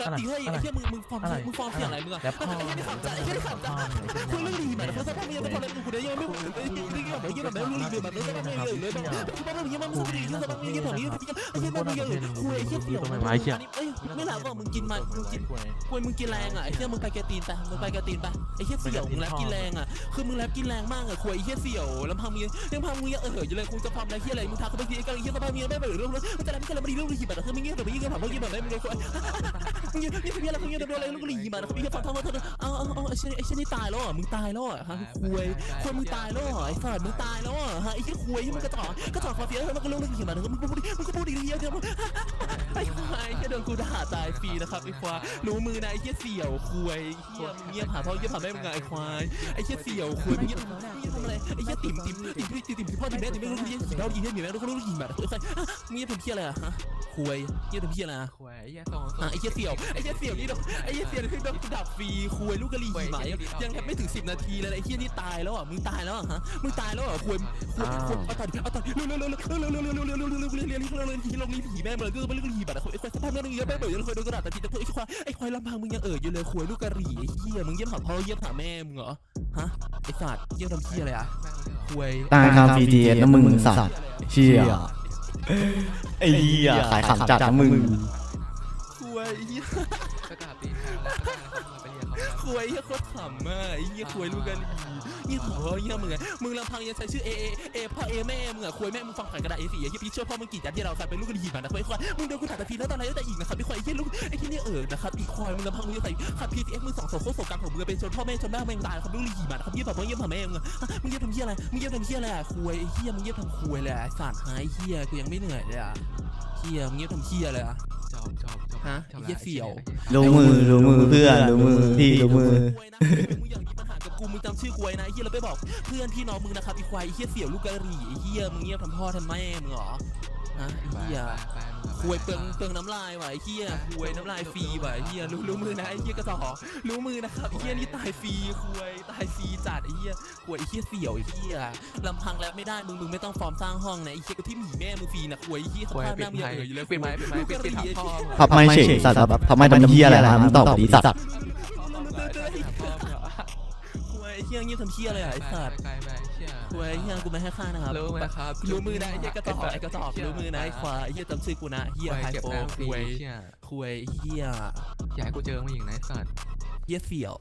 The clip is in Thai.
แรปดิเฮ้ยไอ้เหี้ยมึงมึงฟอร์มอะไรมึงฟอร์มเสียงอะไรมึงอะแรปพ่อไอ้เหี้ยนี่ขำใจไอ้เหี้ยนี่ขำใจคุยเรื่องดีแบบเขาสภาพมึงยังไม่พอเลยกูเนี่ยยังไม่ไอ้เหี้ ยนี่แบบไอ้เหี้ยแบบไม่รู้ดีแบบไม่สภาพมึงเลยเลยแบบกูบอกว่ามึงยังไม่มึงดียังสภาพมึงยังแบบนี้ไอ้เหี้ยแบบมึงยังคุยไอ้เหี้ยเสี่ยวเอ้ยไม่หลับว่ามึงกินมามึงกินควยมึงกินแรงอะไอ้เหี้ยมึงไปแกตีนไปมึงไปแกตีนไปไอ้เหี้ยเสี่ยวมึงแรปกินแรงอะคือมึงแรปกินแรงมากอะควยไอ้เหี้ยเสี่ยวลำพังมึงยังยังพังมึงยังเอออยู่เลยกูจะทำอะไรเหี้ยอะไรมึงทักเขาไปทีก็ไอ้เหี้ยสภาพมึงยังไม่เปิดเรื่องเลยมันจะแรปกันแล้วมันดีเรื่องหีบอะคือมึงเงี้ยแบบมึงเงี้ยแบบมึงเงี้ยแบบมึงเลยควยมึงเงี้ยนี่เป็นอะไรมึงเงี้ยแบบอะไรลูกหีบอะเขาไม่เงี้ยฟังทั้งหมดเอาเอาเอาไอ้เชี่ยไอ้เชี่ยนี่ตายแล้วอะมึงตายแล้วอะฮะควยควยมึงตายแล้วอะไอ้สัตว์มึงตายายแล้วอะไอ้เหี้คุยที่มันกระจอกกระจอกคอเฟียแล้วมันก็เรื่องเรื่องขี่มาถึงมึงก็พูดดิมันก็พูดดิเยอะเดี๋ย โดนกูด่าตายฟรีนะครับไอ้ควายรู้มือนะไอ้เหี้ยเสี่ยวควยเหี้ยเงียบหาพ่อเงียบหาแม่มึงไงไอ้ควายไอ้เหี้ยเสี่ยวควยเงียบทำอะไรเงียบทำอะไรไอ้เหี้ยติ่มติ่มติ่มติ่มติ่มติ่มพ่อติ่มแม่ติ่มแม่รู้ที่สีดาดีที่มีแม่รู้รู้ยิงแบบไอ้ควายเงียบทำเหี้ยอะไรอะฮะควยเงียบทำเหี้ยอะไรอะควยไอ้เหี้ยสองอะไอ้เหี้ยเสี่ยวไอ้เหี้ยเสี่ยวนี่โดนไอ้เหี้ยเสี่ยวนี่โดนกูดับฟรีควยลูกกะหรี่หมยังแทบไม่ถึง10นาทีเลยไอ้เหี้ยนี่ตายแล้วอะมึงตายแล้วอะฮะมึงตายแล้วอะควยควยควยเอาตัดเอาตัดเร็วเร็วเร็วเร็วเร็วเร็วเร็วเร็วเร็วเร็วเร็วเร็วเร็วเร็วเร็วเร็วเร็วเร็วลงนี้ผีแม่เบิร์ดก็เป็นลูกกะหรี่แบบไอ้ควายสภามึงเยอะแม่เบื่อยังเคยโดนกระดาษแต่ทีแต่ไอ้ควายไอ้ควายลำพังมึงยังเอ่ยอยู่เลยควยลูกกะหรี่ไอ้เหี้ยมึงเยี่ยมหาพ่อเยี่ยมหาแม่มึงเหรอฮะไอ้สัตว์เยี่ยมทำเหี้ยอะไรอะควยตายคา BTS นะมึงสัตว์เชี่ยไอ้เหี้ยขายขำจัดนะมึงควยเหี้ยประกาศตีทางแล้วก็ได้นะครับไปเรีย ควยเหี้ยโคตรขำอะไอ้เหี้ยควยลูกกะหรี่เหี้ยพ่อเหี้ยมึงอะมึงลำพังยังใช้ชื่อเอเอเอพ่อเอแม่มึงอะควยแม่มึงฟังผ่านกระดาษ A4 ไอ้เหี้ยพี่เชื่อพ่อมึงกี่จัดที่เราใครเป็นลูกกะหรี่มานะควยควายมึงเดินกูถ่ายแต่ทีแล้วตอนไหนแล้วแต่อีกนะครับไอ้ควายไอ้เหี้ยลูกไอ้เหี้ยนี่เออนะครับอีควายมึงลำพังมึงจะใส่ขับ PTX มึงสองโซ่โคตรโศกรรมของมึงเป็นชนพ่อแม่ชนแม่มึงตายครับลูกกะหรี่มานะครับเยี่ยแบบว่าเยี่ยมหาแม่มึงมึงเยี่ยมทำเหี้ยอะไรมึงเยี่ยมทำเหี้ยอะไรอะควยไอ้เหี้ยมึงเยี่ยมทำควยเลยไอ้สัตว์หายเหี้ยกูยังไม่เหนื่อยเลยอะเหี้ยมึงเยี่ยมทำเหี้ยเลยอะ จอบจอบจอบฮะไอ้เหี้ยเสี่ยวรู้มือรู้มือเพื่อนรู้มือพี่รู้มือ ควยนะมึงอยากมีปัญหากับกูมึงจำชื่อกูไว้นะไอ้เหี้ยแล้วไปบอกเพื่อนพี่น้องมึงนะครับไอ้ควายไอ้เหี้ยเสี่ยวลูกกะหรี่ไอ้เหี้ยมึงเงียบทำพ่อทำแม่มึงเหรอ ฮะไอ้เหี้ยควยเปลืองเปลืองน้ำลายว่ะไอ้เหี้ยควยน้ำลายฟรีว่ะไอ้เหี้ยรู้รู้มือนะไอ้เหี้ยกระจอรู้มือนะครับไอ้เหี้ยนี่ตายฟรีควยตายฟรีจัดไอ้เหี้ยควยไอ้เหี้ยเสี่ยวไอ้เหี้ยลำพังแล้วไม่ได้มึงมึงไม่ต้องฟอร์มสร้างห้องนะไอ้เหี้ยก็ที่หมีแม่มึงฟรีนะควยไอ้เหี้ยคเขาวยพาหปิดน้ามึงไมยังค์เอ๋ยอยู่เลยปิดไมค์ปิดไมค์ปิดปิดถามพ่อพับไม่เฉยสัตว์ครับพับไม่ทำเหี้ยอะไรครับมึงตอบดีสัตว์ควยไอ้ เชี่ยเงียบทำเชี่ยเลยอะไอ้สัตว์ไกลไปเชี่ยควยไอ้เชี่ยกูไม่ให้ค่านะครับรู้ไหมครับรู้มือนะไอ้เชี่ยกระตอกไอ้กระตอกรู้มือนะไอ้ควายไอ้เชี่ยจำชื่อกูนะเหี้ยไฮโฟคุยคุยเชี่ยอยากให้กูเจอมึงอีกนะไอ้สัตว์เหี้ยเสี่ยว